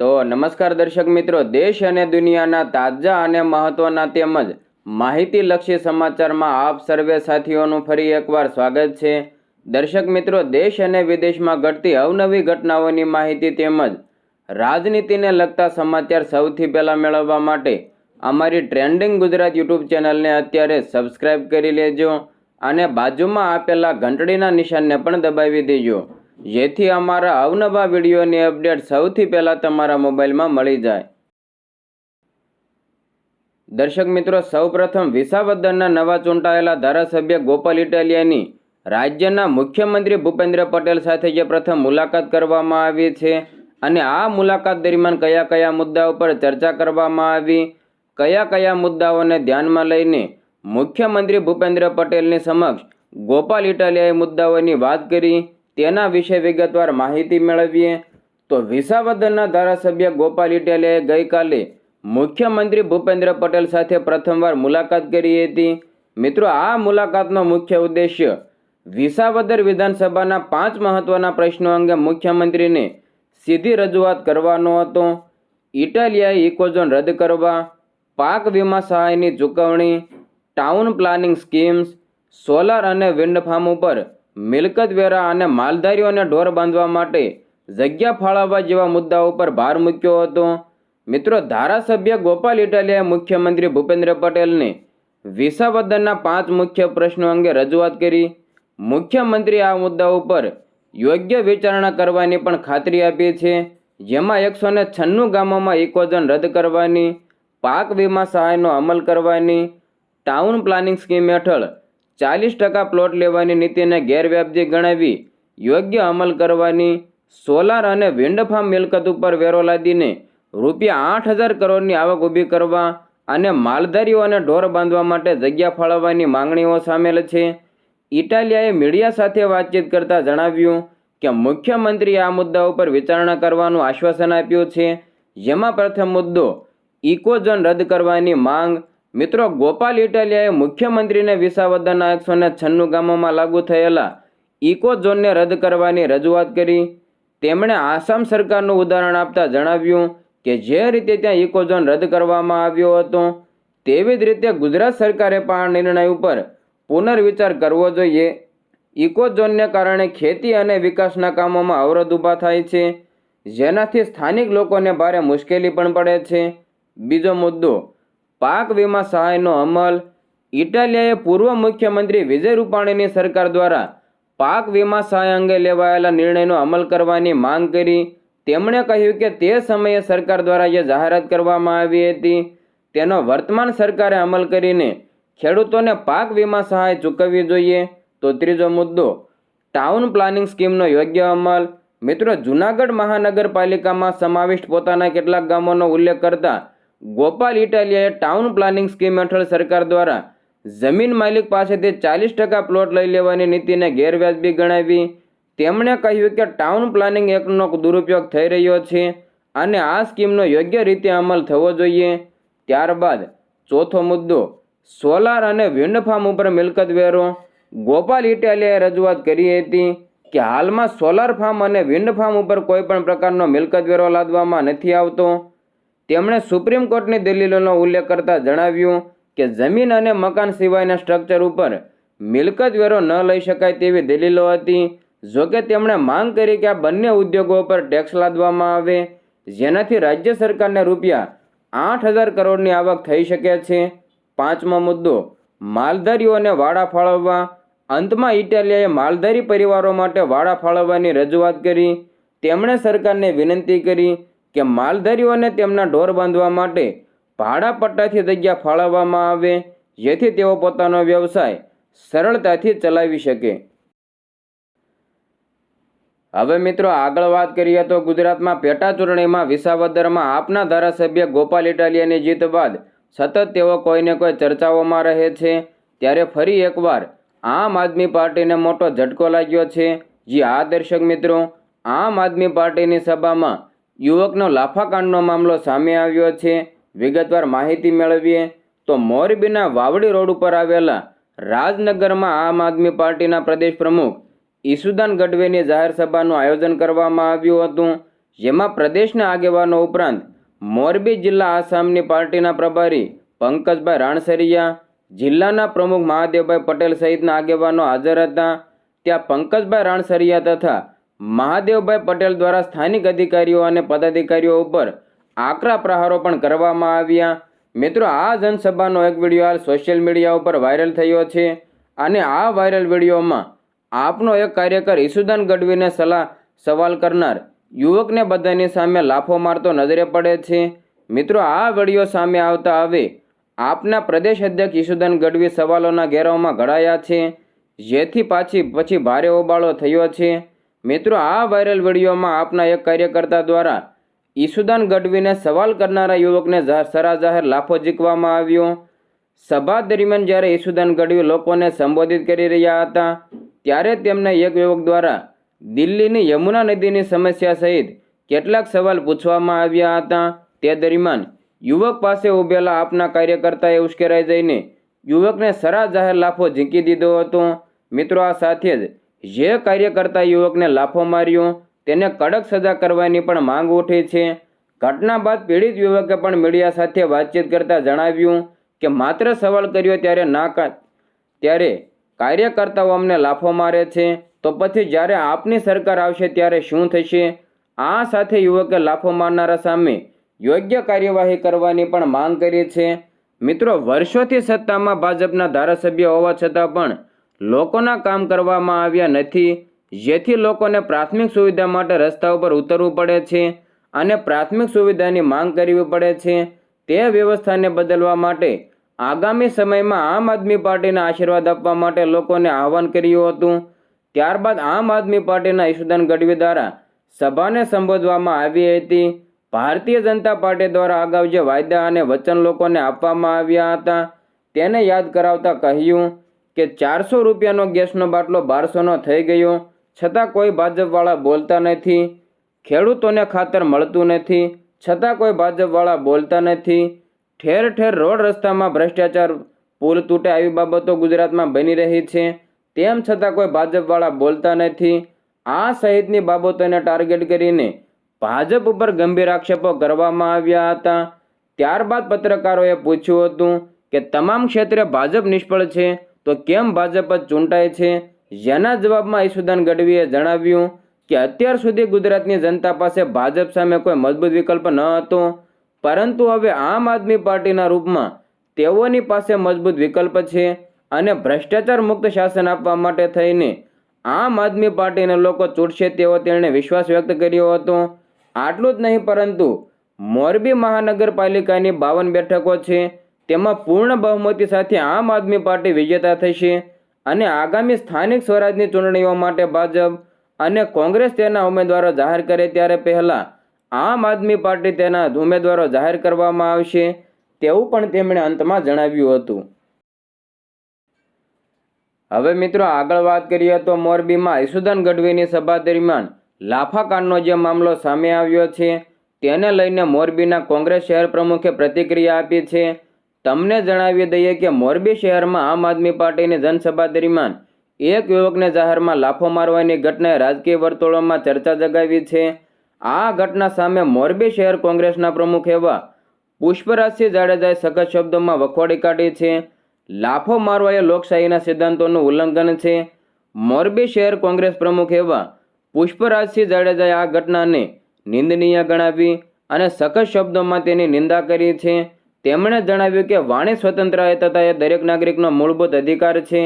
તો નમસ્કાર દર્શક મિત્રો, દેશ અને દુનિયાના તાજા અને મહત્વના તેમજ માહિતીલક્ષી સમાચારમાં આપ સર્વે સાથીઓનું ફરી એકવાર સ્વાગત છે. દર્શક મિત્રો, દેશ અને વિદેશમાં ઘટતી અવનવી ઘટનાઓની માહિતી તેમજ રાજનીતિને લગતા સમાચાર સૌથી પહેલાં મેળવવા માટે અમારી ટ્રેન્ડિંગ ગુજરાત યુટ્યુબ ચેનલને અત્યારે સબસ્ક્રાઇબ કરી લેજો અને બાજુમાં આપેલા ઘંટડીના નિશાનને પણ દબાવી દેજો. જેથી અમારા અવનવા વિડીયોની અપડેટ સૌથી પહેલાં તમારા મોબાઈલમાં મળી જાય. દર્શક મિત્રો, સૌપ્રથમ વિસાવદરના નવા ચૂંટાયેલા ધારાસભ્ય ગોપાલ ઇટાલિયાની રાજ્યના મુખ્યમંત્રી ભૂપેન્દ્ર પટેલ સાથે જે પ્રથમ મુલાકાત કરવામાં આવી છે અને આ મુલાકાત દરમિયાન કયા કયા મુદ્દાઓ પર ચર્ચા કરવામાં આવી, કયા કયા મુદ્દાઓને ધ્યાનમાં લઈને મુખ્યમંત્રી ભૂપેન્દ્ર પટેલની સમક્ષ ગોપાલ ઇટાલિયાએ મુદ્દાઓની વાત કરી તેના વિશે વિગતવાર માહિતી મેળવીએ તો વિસાવદરના ધારાસભ્ય ગોપાલ ઇટાલિયાએ ગઈકાલે મુખ્યમંત્રી ભૂપેન્દ્ર પટેલ સાથે પ્રથમવાર મુલાકાત કરી હતી. મિત્રો, આ મુલાકાતનો મુખ્ય ઉદ્દેશ્ય વિસાવદર વિધાનસભાના પાંચ મહત્વના પ્રશ્નો અંગે મુખ્યમંત્રીને સીધી રજૂઆત કરવાનો હતો. ઇટાલિયાએ ઇકોઝોન રદ કરવા, પાક વીમા સહાયની ચૂકવણી, ટાઉન પ્લાનિંગ સ્કીમ્સ, સોલાર અને વિન્ડ ફાર્મ ઉપર મિલકત વેરા અને માલધારીઓને ઢોર બાંધવા માટે જગ્યા ફાળવવા જેવા મુદ્દાઓ પર ભાર મૂક્યો હતો. મિત્રો, ધારાસભ્ય ગોપાલ ઇટાલિયાએ મુખ્યમંત્રી ભૂપેન્દ્ર પટેલને વિસાવદનના પાંચ મુખ્ય પ્રશ્નો અંગે રજૂઆત કરી. મુખ્યમંત્રી આ મુદ્દા ઉપર યોગ્ય વિચારણા કરવાની પણ ખાતરી આપી છે. જેમાં એકસો ને છન્નું ગામોમાં ઇકોઝન રદ કરવાની, પાક વીમા સહાયનો અમલ કરવાની, ટાઉન પ્લાનિંગ સ્કીમ હેઠળ ચાલીસ ટકા પ્લોટ લેવાની નીતિને ગેરવ્યાજબી ગણાવી, યોગ્ય અમલ કરવાની, સોલાર અને વિન્ડ ફાર્મ મિલકત ઉપર વેરો લાદીને રૂપિયા આઠ હજાર કરોડની આવક ઊભી કરવા અને માલધારીઓને ઢોર બાંધવા માટે જગ્યા ફાળવવાની માંગણીઓ સામેલ છે. ઇટાલિયાએ મીડિયા સાથે વાતચીત કરતાં જણાવ્યું કે મુખ્યમંત્રીએ આ મુદ્દા ઉપર વિચારણા કરવાનું આશ્વાસન આપ્યું છે. જેમાં પ્રથમ મુદ્દો ઇકોઝોન રદ કરવાની માંગ મિત્રો, ગોપાલ ઇટાલિયાએ મુખ્યમંત્રીને વિસાવદરના એકસો ને છન્નું ગામોમાં લાગુ થયેલા ઇકોઝોનને રદ કરવાની રજૂઆત કરી. તેમણે આસામ સરકારનું ઉદાહરણ આપતા જણાવ્યું કે જે રીતે ત્યાં ઇકોઝોન રદ કરવામાં આવ્યો હતો, તેવી જ રીતે ગુજરાત સરકારે પણ આ નિર્ણય ઉપર પુનર્વિચાર કરવો જોઈએ. ઇકો ઝોનને કારણે ખેતી અને વિકાસના કામોમાં અવરોધ ઊભા થાય છે, જેનાથી સ્થાનિક લોકોને ભારે મુશ્કેલી પણ પડે છે. બીજો મુદ્દો પાક વીમા સહાયનો અમલ. ઇટાલિયાએ પૂર્વ મુખ્યમંત્રી વિજય રૂપાણીની સરકાર દ્વારા પાક વીમા સહાય અંગે લેવાયેલા નિર્ણયનો અમલ કરવાની માંગ કરી. તેમણે કહ્યું કે તે સમયે સરકાર દ્વારા જે જાહેરાત કરવામાં આવી હતી, તેનો વર્તમાન સરકારે અમલ કરીને ખેડૂતોને પાક વીમા સહાય ચૂકવવી જોઈએ. તો ત્રીજો મુદ્દો, ટાઉન પ્લાનિંગ સ્કીમનો યોગ્ય અમલ. મિત્રો, જૂનાગઢ મહાનગરપાલિકામાં સમાવિષ્ટ પોતાના કેટલાક ગામોનો ઉલ્લેખ કરતા ગોપાલ ઇટાલિયાએ ટાઉન પ્લાનિંગ સ્કીમ હેઠળ સરકાર દ્વારા જમીન માલિક પાસેથી ચાલીસ ટકા પ્લોટ લઈ લેવાની નીતિને ગેરવ્યાજબી ગણાવી. તેમણે કહ્યું કે ટાઉન પ્લાનિંગ એક્ટનો દુરુપયોગ થઈ રહ્યો છે અને આ સ્કીમનો યોગ્ય રીતે અમલ થવો જોઈએ. ત્યારબાદ ચોથો મુદ્દો, સોલાર અને વિન્ડ ફાર્મ ઉપર મિલકત વેરો. ગોપાલ ઇટાલિયાએ રજૂઆત કરી હતી કે હાલમાં સોલાર ફાર્મ અને વિન્ડ ફાર્મ ઉપર કોઈપણ પ્રકારનો મિલકત વેરો લાદવામાં નથી આવતો. તેમણે સુપ્રીમ કોર્ટની દલીલોનો ઉલ્લેખ કરતાં જણાવ્યું કે જમીન અને મકાન સિવાયના સ્ટ્રક્ચર ઉપર મિલકત વેરો ન લઈ શકાય તેવી દલીલો હતી. જોકે તેમણે માંગ કરી કે આ બંને ઉદ્યોગો પર ટેક્સ લાદવામાં આવે, જેનાથી રાજ્ય સરકારને રૂપિયા આઠ હજાર કરોડની આવક થઈ શકે છે. પાંચમો મુદ્દો માલધારીઓને વાડા ફાળવવા. અંતમાં ઇટાલિયાએ માલધારી પરિવારો માટે વાડા ફાળવવાની રજૂઆત કરી. તેમણે સરકારને વિનંતી કરી કે માલધારીઓને તેમના ઢોર બાંધવા માટે ભાડા પટ્ટાથી જગ્યા ફાળવવામાં આવે, જેથી તેઓ પોતાનો વ્યવસાય સરળતાથી ચલાવી શકે. હવે મિત્રો આગળ વાત કરીએ તો ગુજરાતમાં પેટા ચૂંટણીમાં વિસાવદરમાં આપના ધારાસભ્ય ગોપાલ ઇટાલિયાની જીત બાદ સતત તેઓ કોઈને કોઈ ચર્ચાઓમાં રહે છે, ત્યારે ફરી એકવાર આમ આદમી પાર્ટીને મોટો ઝટકો લાગ્યો છે. જે આ દર્શક મિત્રો, આમ આદમી પાર્ટીની સભામાં યુવકનો લાફાકાંડનો મામલો સામે આવ્યો છે. વિગતવાર માહિતી મેળવીએ તો મોરબીના વાવડી રોડ ઉપર આવેલા રાજનગરમાં આમ આદમી પાર્ટીના પ્રદેશ પ્રમુખ ઈસુદાન ગઢવેની જાહેર સભાનું આયોજન કરવામાં આવ્યું હતું, જેમાં પ્રદેશના આગેવાનો ઉપરાંત મોરબી જિલ્લા આસામની પાર્ટીના પ્રભારી પંકજભાઈ રાણસરિયા, જિલ્લાના પ્રમુખ મહાદેવભાઈ પટેલ સહિતના આગેવાનો હાજર હતા. ત્યાં પંકજભાઈ રાણસરિયા તથા મહાદેવભાઈ પટેલ દ્વારા સ્થાનિક અધિકારીઓ અને પદાધિકારીઓ ઉપર આકરા પ્રહારો પણ કરવામાં આવ્યા. મિત્રો, આ જનસભાનો એક વીડિયો હાલ સોશિયલ મીડિયા ઉપર વાયરલ થયો છે અને આ વાયરલ વિડીયોમાં આપનો એક કાર્યકર ઈસુદાન ગઢવીને સલાહ સવાલ કરનાર યુવકને બધાની સામે લાફો મારતો નજરે પડે છે. મિત્રો, આ વીડિયો સામે આવતા હવે આપના પ્રદેશ અધ્યક્ષ ઈસુદાન ગઢવી સવાલોના ઘેરાવમાં ઘડાયા છે. જેથી પાછી પછી ભારે હોબાળો થયો છે. મિત્રો, આ વાયરલ વિડીયોમાં આપના એક કાર્યકર્તા દ્વારા ઈસુદાન ગઢવીને સવાલ કરનારા યુવકને સરા સરાજાહેર લાફો ઝીકવામાં આવ્યો. સભા દરમિયાન જ્યારે ઈસુદાન ગઢવી લોકોને સંબોધિત કરી રહ્યા હતા, ત્યારે તેમને એક યુવક દ્વારા દિલ્હીની યમુના નદીની સમસ્યા સહિત કેટલાક સવાલ પૂછવામાં આવ્યા હતા. તે દરમિયાન યુવક પાસે ઊભેલા આપના કાર્યકર્તાએ ઉશ્કેરાઈ જઈને યુવકને સરાજાહેર લાફો ઝીંકી દીધો હતો. મિત્રો, આ સાથે જ જે કાર્યકર્તા યુવકને લાફો માર્યો, તેને કડક સજા કરવાની પણ માંગ ઉઠી છે. ઘટના બાદ પીડિત યુવકે પણ મીડિયા સાથે વાતચીત કરતા જણાવ્યું કે માત્ર સવાલ કર્યો ત્યારે ના ત્યારે કાર્યકર્તાઓ અમને લાફો મારે છે, તો પછી જ્યારે આપની સરકાર આવશે ત્યારે શું થશે? આ સાથે યુવકે લાફો મારનારા સામે યોગ્ય કાર્યવાહી કરવાની પણ માંગ કરી છે. મિત્રો, વર્ષોથી સત્તામાં ભાજપના ધારાસભ્ય હોવા છતાં પણ લોકોના કામ કરવામાં આવ્યા નથી. જેથી લોકોને પ્રાથમિક સુવિધા માટે રસ્તા ઉપર ઉતરવું પડે છે અને પ્રાથમિક સુવિધાની માંગ કરવી પડે છે. તે વ્યવસ્થાને બદલવા માટે આગામી સમયમાં આમ આદમી પાર્ટીના આશીર્વાદ આપવા માટે લોકોને આહવાન કર્યું હતું. ત્યારબાદ આમ આદમી પાર્ટીના ઈશુદાન ગઢવી દ્વારા સભાને સંબોધવામાં આવી હતી. ભારતીય જનતા પાર્ટી દ્વારા અગાઉ જે વાયદા અને વચન લોકોને આપવામાં આવ્યા હતા, તેને યાદ કરાવતા કહ્યું કે ચારસો રૂપિયાનો ગેસનો બાટલો બારસોનો થઈ ગયો. છતાં કોઈ ભાજપવાળા બોલતા નથી. ખેડૂતોને ખાતર મળતું નથી. છતાં કોઈ ભાજપવાળા બોલતા નથી. ઠેર ઠેર રોડ રસ્તામાં ભ્રષ્ટાચાર પુલ તૂટે આવી બાબતો ગુજરાતમાં બની રહી છે. તેમ છતાં કોઈ ભાજપવાળા બોલતા નથી. આ સહિતની બાબતોને ટાર્ગેટ કરીને ભાજપ ઉપર ગંભીર આક્ષેપો કરવામાં આવ્યા હતા. ત્યારબાદ પત્રકારોએ પૂછ્યું હતું કે તમામ ક્ષેત્રે ભાજપ નિષ્ફળ છે. તો કેમ ભાજપ જ ચૂંટાય છે? જેના જવાબમાં ઈશુદાન ગઢવીએ જણાવ્યું કે અત્યાર સુધી ગુજરાતની જનતા પાસે ભાજપ સામે કોઈ મજબૂત વિકલ્પ ન હતો. પરંતુ હવે આમ આદમી પાર્ટીના રૂપમાં તેઓની પાસે મજબૂત વિકલ્પ છે અને ભ્રષ્ટાચાર મુક્ત શાસન આપવા માટે થઈને આમ આદમી પાર્ટીના લોકો ચૂંટશે તેવો તેણે વિશ્વાસ વ્યક્ત કર્યો હતો. આટલું જ નહીં, પરંતુ મોરબી મહાનગરપાલિકાની બાવન બેઠકો છે. તેમાં પૂર્ણ બહુમતી સાથે આમ આદમી પાર્ટી વિજેતા થશે અને આગામી સ્થાનિક સ્વરાજની ચૂંટણીઓ માટે ભાજપ અને કોંગ્રેસ તેના ઉમેદવારો જાહેર કરે ત્યારે પહેલાં આમ આદમી પાર્ટી તેના ઉમેદવારો જાહેર કરવામાં આવશે તેવું પણ તેમણે અંતમાં જણાવ્યું હતું. હવે મિત્રો આગળ વાત કરીએ તો મોરબીમાં ઈસુદાન ગઢવીની સભા દરમિયાન લાફાકાંડનો જે મામલો સામે આવ્યો છે, તેને લઈને મોરબીના કોંગ્રેસ શહેર પ્રમુખે પ્રતિક્રિયા આપી છે. તમને જણાવી દઈએ કે મોરબી શહેરમાં આમ આદમી પાર્ટીની જનસભા દરમિયાન એક યુવકને જાહેરમાં લાફો મારવાની ઘટનાએ રાજકીય વર્તુળોમાં ચર્ચા જગાવી છે. આ ઘટના સામે મોરબી શહેર કોંગ્રેસના પ્રમુખ એવા પુષ્પરાજસિંહ જાડેજાએ સખત શબ્દોમાં વખોડી કાઢી છે. લાફો મારવા એ લોકશાહીના સિદ્ધાંતોનું ઉલ્લંઘન છે. મોરબી શહેર કોંગ્રેસ પ્રમુખ એવા પુષ્પરાજસિંહ જાડેજાએ આ ઘટનાને નિંદનીય ગણાવી અને સખત શબ્દોમાં તેની નિંદા કરી છે. તેમણે જણાવ્યું કે વાણી સ્વતંત્રતા એ દરેક નાગરિકનો મૂળભૂત અધિકાર છે.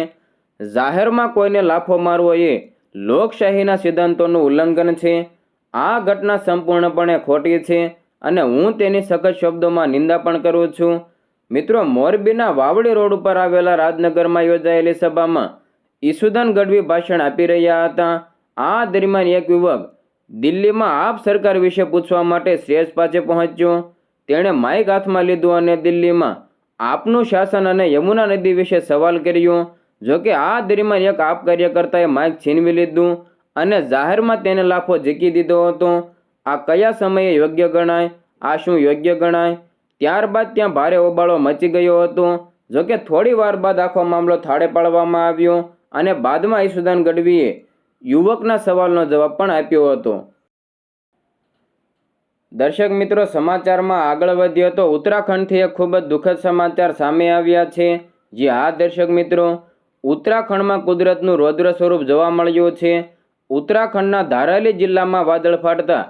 જાહેરમાં કોઈને લાફો મારવો એ લોકશાહીના સિદ્ધાંતોનું ઉલ્લંઘન છે. આ ઘટના સંપૂર્ણપણે ખોટી છે અને હું તેની સખત શબ્દોમાં નિંદા પણ કરું છું. મિત્રો, મોરબીના વાવડી રોડ ઉપર આવેલા રાજનગરમાં યોજાયેલી સભામાં ઈસુદાન ગઢવી ભાષણ આપી રહ્યા હતા. આ દરમિયાન એક યુવક દિલ્હીમાં આપ સરકાર વિશે પૂછવા માટે શ્રેષ્ઠ પાસે પહોંચ્યો. તેણે માઇક હાથમાં લીધું અને દિલ્હીમાં આપનું શાસન અને યમુના નદી વિશે સવાલ કર્યો. જોકે આ દરમિયાન એક આપ કાર્યકર્તાએ માઇક છીનવી લીધું અને જાહેરમાં તેને લાફો ઝીકી દીધો હતો. આ કયા સમયે યોગ્ય ગણાય? આ શું યોગ્ય ગણાય? ત્યારબાદ ત્યાં ભારે હોબાળો મચી ગયો હતો. જોકે થોડી વાર બાદ આખો મામલો થાળે પાડવામાં આવ્યો અને બાદમાં ઈસુદાન ગઢવીએ યુવકના સવાલનો જવાબ પણ આપ્યો હતો. દર્શક મિત્રો, સમાચારમાં આગળ વધ્યો તો ઉત્તરાખંડથી એક ખૂબ જ દુઃખદ સમાચાર સામે આવ્યા છે. જે આ દર્શક મિત્રો, ઉત્તરાખંડમાં કુદરતનું રૌદ્ર સ્વરૂપ જોવા મળ્યું છે. ઉત્તરાખંડના ધારાલી જિલ્લામાં વાદળ ફાટતા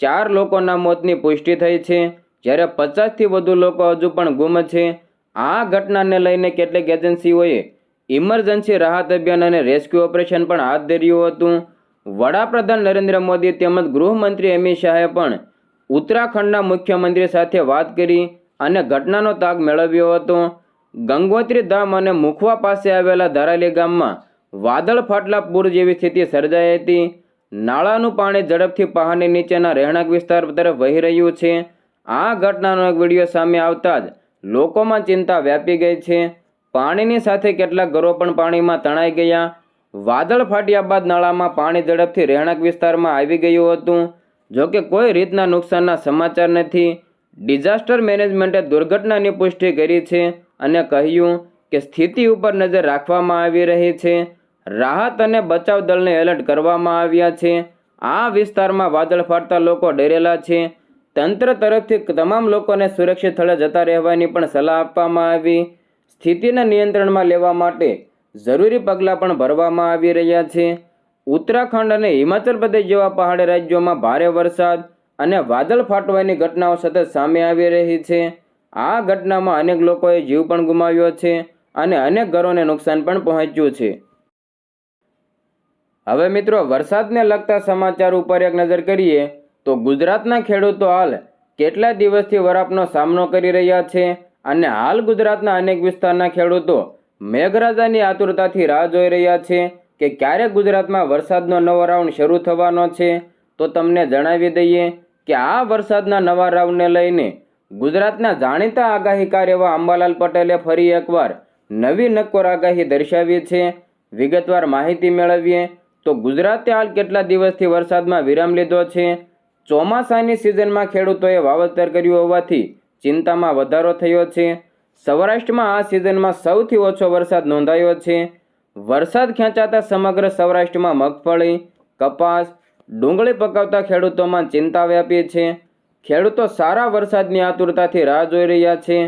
ચાર લોકોના મોતની પુષ્ટિ થઈ છે. જ્યારે પચાસથી વધુ લોકો હજુ પણ ગુમ છે. આ ઘટનાને લઈને કેટલીક એજન્સીઓએ ઇમરજન્સી રાહત અભિયાન અને રેસ્ક્યુ ઓપરેશન પણ હાથ ધર્યું હતું. વડાપ્રધાન નરેન્દ્ર મોદી તેમજ ગૃહમંત્રી અમિત શાહે પણ ઉત્તરાખંડના મુખ્યમંત્રી સાથે વાત કરી અને ઘટનાનો તાગ મેળવ્યો હતો. ગંગોત્રી ધામ અને મુખવા પાસે આવેલા ધારાલી ગામમાં વાદળ ફાટલા પૂર જેવી સ્થિતિ સર્જાઈ હતી. નાળાનું પાણી ઝડપથી પહાડની નીચેના રહેણાંક વિસ્તાર તરફ વહી રહ્યું છે. આ ઘટનાનો એક વીડિયો સામે આવતા જ લોકોમાં ચિંતા વ્યાપી ગઈ છે. પાણીની સાથે કેટલાક ઘરો પણ પાણીમાં તણાઈ ગયા. વાદળ ફાટ્યા બાદ નાળામાં પાણી ઝડપથી રહેણાંક વિસ્તારમાં આવી ગયું હતું. જોકે કોઈ રીતના નુકસાનના સમાચાર નથી. ડિઝાસ્ટર મેનેજમેન્ટે દુર્ઘટનાની પુષ્ટિ કરી છે અને કહ્યું કે સ્થિતિ ઉપર નજર રાખવામાં આવી રહી છે. રાહત અને બચાવ દળને એલર્ટ કરવામાં આવ્યા છે. આ વિસ્તારમાં વાદળ ફાટતા લોકો ડરેલા છે. તંત્ર તરફથી તમામ લોકોને સુરક્ષિત સ્થળે જતા રહેવાની પણ સલાહ આપવામાં આવી. સ્થિતિને નિયંત્રણમાં લેવા માટે જરૂરી પગલાં પણ ભરવામાં આવી રહ્યા છે. ઉત્તરાખંડ અને હિમાચલ પ્રદેશ જેવા પહાડી રાજ્યોમાં ભારે વરસાદ અને વાદળ ફાટવાની ઘટનાઓ સતત સામે આવી રહી છે. આ ઘટનામાં અનેક લોકોએ જીવ પણ ગુમાવ્યો છે અને અનેક ઘરોને નુકસાન પણ પહોંચ્યું છે. હવે મિત્રો, વરસાદને લગતા સમાચાર ઉપર એક નજર કરીએ તો ગુજરાતના ખેડૂતો હાલ કેટલા દિવસથી વરાપનો સામનો કરી રહ્યા છે અને હાલ ગુજરાતના અનેક વિસ્તારના ખેડૂતો મેઘરાજાની આતુરતાથી રાહ જોઈ રહ્યા છે કે ક્યારે ગુજરાતમાં વરસાદનો નવો રાઉન્ડ શરૂ થવાનો છે, તો તમને જણાવી દઈએ કે આ વરસાદના નવા રાઉન્ડને લઈને ગુજરાતના જાણીતા આગાહીકાર એવા અંબાલાલ પટેલે ફરી એકવાર નવી નક્કોર આગાહી દર્શાવી છે. વિગતવાર માહિતી મેળવીએ તો ગુજરાતે હાલ કેટલા દિવસથી વરસાદમાં વિરામ લીધો છે? ચોમાસાની સિઝનમાં ખેડૂતોએ વાવેતર કર્યું હોવાથી ચિંતામાં વધારો થયો છે. સૌરાષ્ટ્રમાં આ સિઝનમાં સૌથી ઓછો વરસાદ નોંધાયો છે. વરસાદ ખેંચાતા સમગ્ર સૌરાષ્ટ્રમાં મગફળી, કપાસ, ડુંગળી પકાવતા ખેડૂતોમાં ચિંતા વ્યાપી છે. ખેડૂતો સારા વરસાદની આતુરતાથી રાહ જોઈ રહ્યા છે.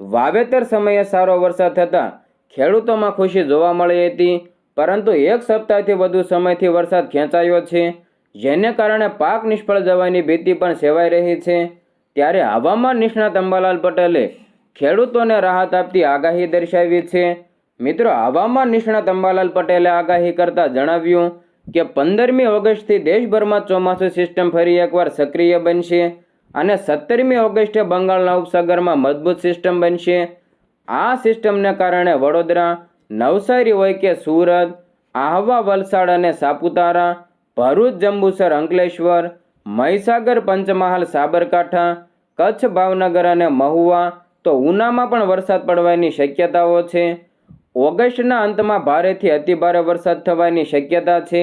વાવેતર સમયે સારો વરસાદ થતાં ખેડૂતોમાં ખુશી જોવા મળી હતી, પરંતુ એક સપ્તાહથી વધુ સમયથી વરસાદ ખેંચાયો છે, જેને કારણે પાક નિષ્ફળ જવાની ભીતિ પણ સેવાઈ રહી છે. ત્યારે હવામાન નિષ્ણાત અંબાલાલ પટેલે ખેડૂતોને રાહત આપતી આગાહી દર્શાવી છે. મિત્રો, હવામાન નિષ્ણાત અંબાલાલ પટેલે આગાહી કરતા જણાવ્યું કે, પંદરમી ઓગસ્ટથી દેશભરમાં ચોમાસું સિસ્ટમ ફરી એકવાર સક્રિય બનશે અને સત્તરમી ઓગસ્ટે બંગાળના ઉપસાગરમાં મજબૂત સિસ્ટમ બનશે. આ સિસ્ટમને કારણે વડોદરા, નવસારી હોય કે સુરત, આહવા, વલસાડ અને સાપુતારા, ભરૂચ, જંબુસર, અંકલેશ્વર, મહીસાગર, પંચમહાલ, સાબરકાંઠા, કચ્છ, ભાવનગર અને મહુવા તો ઉનામાં પણ વરસાદ પડવાની શક્યતાઓ છે. ઓગસ્ટના અંતમાં ભારેથી અતિભારે વરસાદ થવાની શક્યતા છે.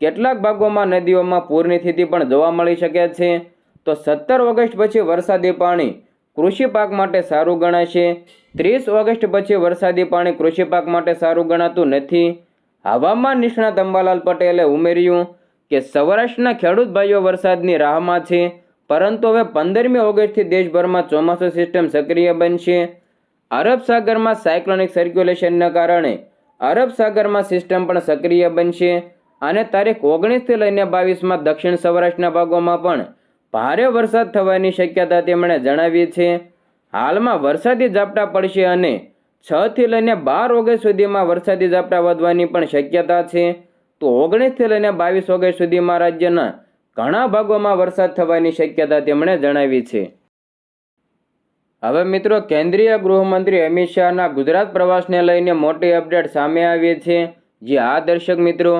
કેટલાક ભાગોમાં નદીઓમાં પૂરની સ્થિતિ પણ જોવા મળી શકે છે. તો સત્તર ઓગસ્ટ પછી વરસાદી પાણી કૃષિ પાક માટે સારું ગણાશે. ત્રીસ ઓગસ્ટ પછી વરસાદી પાણી કૃષિ પાક માટે સારું ગણાતું નથી. હવામાન નિષ્ણાત અંબાલાલ પટેલે ઉમેર્યું કે સૌરાષ્ટ્રના ખેડૂત ભાઈઓ વરસાદની રાહમાં છે. પરંતુ હવે પંદરમી ઓગસ્ટથી દેશભરમાં ચોમાસું સિસ્ટમ સક્રિય બનશે. અરબ સાગરમાં સાયક્લોનિક સર્ક્યુલેશનના કારણે અરબ સાગરમાં સિસ્ટમ પણ સક્રિય બનશે અને તારીખ ઓગણીસથી લઈને બાવીસમાં દક્ષિણ સૌરાષ્ટ્રના ભાગોમાં પણ ભારે વરસાદ થવાની શક્યતા તેમણે જણાવી છે. હાલમાં વરસાદી ઝાપટા પડશે અને છથી લઈને બાર ઓગસ્ટ સુધીમાં વરસાદી ઝાપટા વધવાની પણ શક્યતા છે. તો ઓગણીસથી લઈને બાવીસ ઓગસ્ટ સુધીમાં રાજ્યના ઘણા ભાગોમાં વરસાદ થવાની શક્યતા તેમણે જણાવી છે. હવે મિત્રો, કેન્દ્રીય ગૃહમંત્રી અમિત શાહના ગુજરાત પ્રવાસને લઈને મોટી અપડેટ સામે આવી છે. જે આ દર્શક મિત્રો,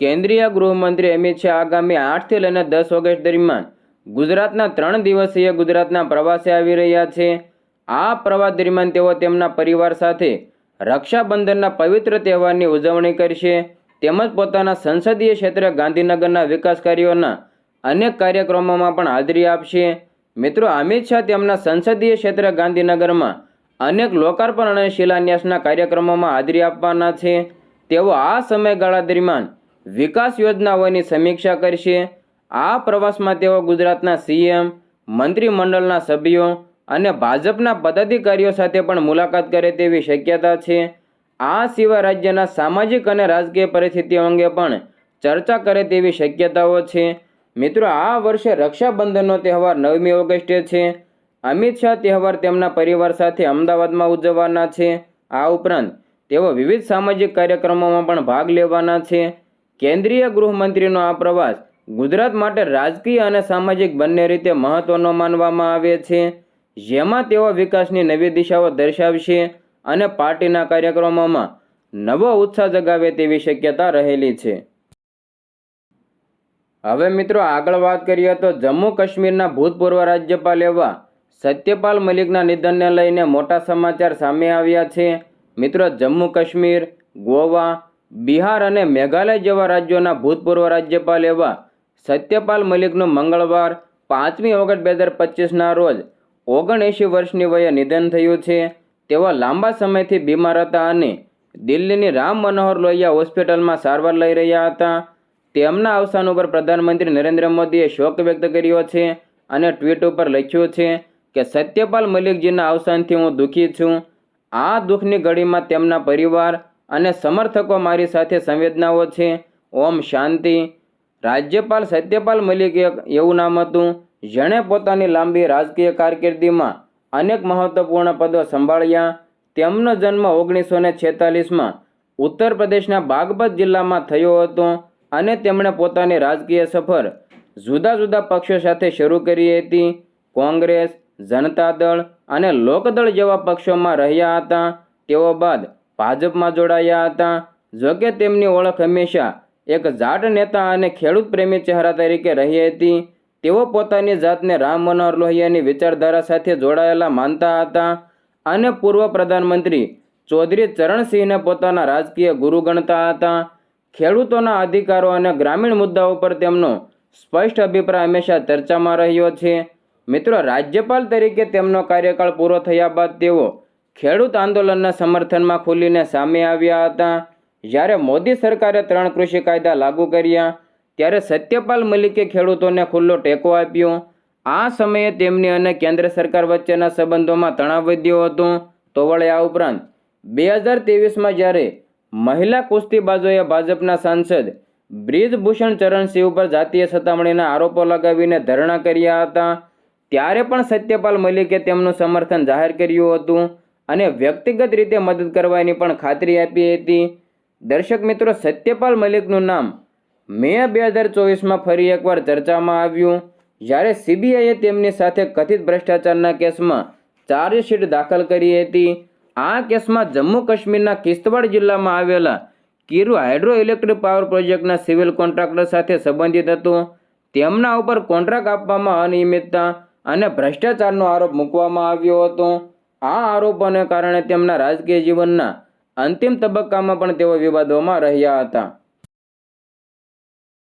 કેન્દ્રીય ગૃહમંત્રી અમિત શાહ આગામી આઠથી લઈને દસ ઓગસ્ટ દરમિયાન ગુજરાતના ત્રણ દિવસીય ગુજરાતના પ્રવાસે આવી રહ્યા છે. આ પ્રવાસ દરમિયાન તેઓ તેમના પરિવાર સાથે રક્ષાબંધનના પવિત્ર તહેવારની ઉજવણી કરશે. તેમજ પોતાના સંસદીય ક્ષેત્ર ગાંધીનગરના વિકાસ કાર્યોના અનેક કાર્યક્રમોમાં પણ હાજરી આપશે. મિત્રો, અમિત શાહ તેમના સંસદીય ક્ષેત્ર ગાંધીનગરમાં અનેક લોકાર્પણ અને શિલાન્યાસના કાર્યક્રમોમાં હાજરી આપવાના છે. તેઓ આ સમયગાળા દરમિયાન વિકાસ યોજનાઓની સમીક્ષા કરશે. આ પ્રવાસમાં તેઓ ગુજરાતના સીએમ, મંત્રીમંડળના સભ્યો અને ભાજપના પદાધિકારીઓ સાથે પણ મુલાકાત કરે તેવી શક્યતા છે. આ સિવાય રાજ્યના સામાજિક અને રાજકીય પરિસ્થિતિઓ અંગે પણ ચર્ચા કરે તેવી શક્યતાઓ છે. મિત્રો, આ વર્ષે રક્ષાબંધનનો તહેવાર નવમી ઓગસ્ટે છે. અમિત શાહ તહેવાર તેમના પરિવાર સાથે અમદાવાદમાં ઉજવવાના છે. આ ઉપરાંત તેઓ વિવિધ સામાજિક કાર્યક્રમોમાં પણ ભાગ લેવાના છે. કેન્દ્રીય ગૃહમંત્રીનો આ પ્રવાસ ગુજરાત માટે રાજકીય અને સામાજિક બંને રીતે મહત્વનો માનવામાં આવે છે. જેમાં તેઓ વિકાસની નવી દિશાઓ દર્શાવશે અને પાર્ટીના કાર્યક્રમોમાં નવો ઉત્સાહ જગાવે તેવી શક્યતા રહેલી છે. હવે મિત્રો આગળ વાત કરીએ તો જમ્મુ કાશ્મીરના ભૂતપૂર્વ રાજ્યપાલ એવા સત્યપાલ મલિકના નિધનને લઈને મોટા સમાચાર સામે આવ્યા છે. મિત્રો જમ્મુ કાશ્મીર, ગોવા, બિહાર અને મેઘાલય જેવા રાજ્યોના ભૂતપૂર્વ રાજ્યપાલ એવા સત્યપાલ મલિકનું મંગળવાર પાંચમી ઓગસ્ટ બે હજાર પચીસના રોજ ઓગણએંશી વર્ષની વયે નિધન થયું છે. તેઓ લાંબા સમયથી બીમાર હતા અને દિલ્હીની રામ મનોહર લોહિયા હોસ્પિટલમાં સારવાર લઈ રહ્યા હતા. તેમના અવસાન ઉપર પ્રધાનમંત્રી નરેન્દ્ર મોદીએ શોક વ્યક્ત કર્યો છે અને ટ્વીટ ઉપર લખ્યું છે કે, સત્યપાલ મલિકજીના અવસાનથી હું દુઃખી છું. આ દુઃખની ઘડીમાં તેમના પરિવાર અને સમર્થકો મારી સાથે સંવેદનાઓ છે. ઓમ શાંતિ. રાજ્યપાલ સત્યપાલ મલિક એવું નામ હતું, જેણે પોતાની લાંબી રાજકીય કારકિર્દીમાં અનેક મહત્વપૂર્ણ પદો સંભાળ્યા. તેમનો જન્મ ઓગણીસો ને છેતાલીસમાં ઉત્તર પ્રદેશના બાગપત જિલ્લામાં થયો હતો. અને તેમણે પોતાની રાજકીય સફર જુદા જુદા પક્ષો સાથે શરૂ કરી હતી. કોંગ્રેસ, જનતા દળ અને લોકદળ જેવા પક્ષોમાં રહ્યા હતા. તેઓ બાદ ભાજપમાં જોડાયા હતા. જોકે તેમની ઓળખ હંમેશા એક જાટ નેતા અને ખેડૂત પ્રેમી ચહેરા તરીકે રહી હતી. તેઓ પોતાની જાતને રામ મનોહર લોહિયાની વિચારધારા સાથે જોડાયેલા માનતા હતા અને પૂર્વ પ્રધાનમંત્રી ચૌધરી ચરણસિંહને પોતાના રાજકીય ગુરુ ગણતા હતા. ખેડૂતોના અધિકારો અને ગ્રામીણ મુદ્દાઓ પર તેમનો સ્પષ્ટ અભિપ્રાય હંમેશા ચર્ચામાં રહ્યો છે. મિત્રો, રાજ્યપાલ તરીકે તેમનો કાર્યકાળ પૂરો થયા બાદ તેઓ ખેડૂત આંદોલનના સમર્થનમાં ખુલીને સામે આવ્યા હતા. જ્યારે મોદી સરકારે ત્રણ કૃષિ કાયદા લાગુ કર્યા, ત્યારે સત્યપાલ મલિકે ખેડૂતોને ખુલ્લો ટેકો આપ્યો. આ સમયે તેમની અને કેન્દ્ર સરકાર વચ્ચેના સંબંધોમાં તણાવ વધ્યો હતો. તો વળે આ ઉપરાંત બે હજાર ત્રેવીસમાં જ્યારે મહિલા કુસ્તીબાજોએ ભાજપના સાંસદ બ્રિજભૂષણ ચરણસિંહ ઉપર જાતીય સતામણીના આરોપો લગાવીને ધરણા કર્યા હતા. ત્યારે પણ સત્યપાલ મલિકે તેમનું સમર્થન જાહેર કર્યું હતું અને વ્યક્તિગત રીતે મદદ કરવાની પણ ખાતરી આપી હતી. દર્શક મિત્રો, સત્યપાલ મલિકનું નામ મે બે હજાર ચોવીસમાં ફરી એકવાર ચર્ચામાં આવ્યું. જ્યારે સીબીઆઈએ તેમની સાથે કથિત ભ્રષ્ટાચારના કેસમાં ચાર્જશીટ દાખલ કરી હતી. આ કેસમાં જમ્મુ કાશ્મીરના કિશ્તવાડ જિલ્લામાં આવેલા કિરુ હાઇડ્રો ઇલેક્ટ્રિક પાવર પ્રોજેક્ટના સિવિલ કોન્ટ્રાક્ટર સાથે સંબંધિત હતું. તેમના ઉપર કોન્ટ્રાક્ટ આપવામાં અનિયમિતતા અને ભ્રષ્ટાચારનો આરોપ મૂકવામાં આવ્યો હતો. આ આરોપોને કારણે તેમના રાજકીય જીવનના અંતિમ તબક્કામાં પણ તેઓ વિવાદોમાં રહ્યા હતા.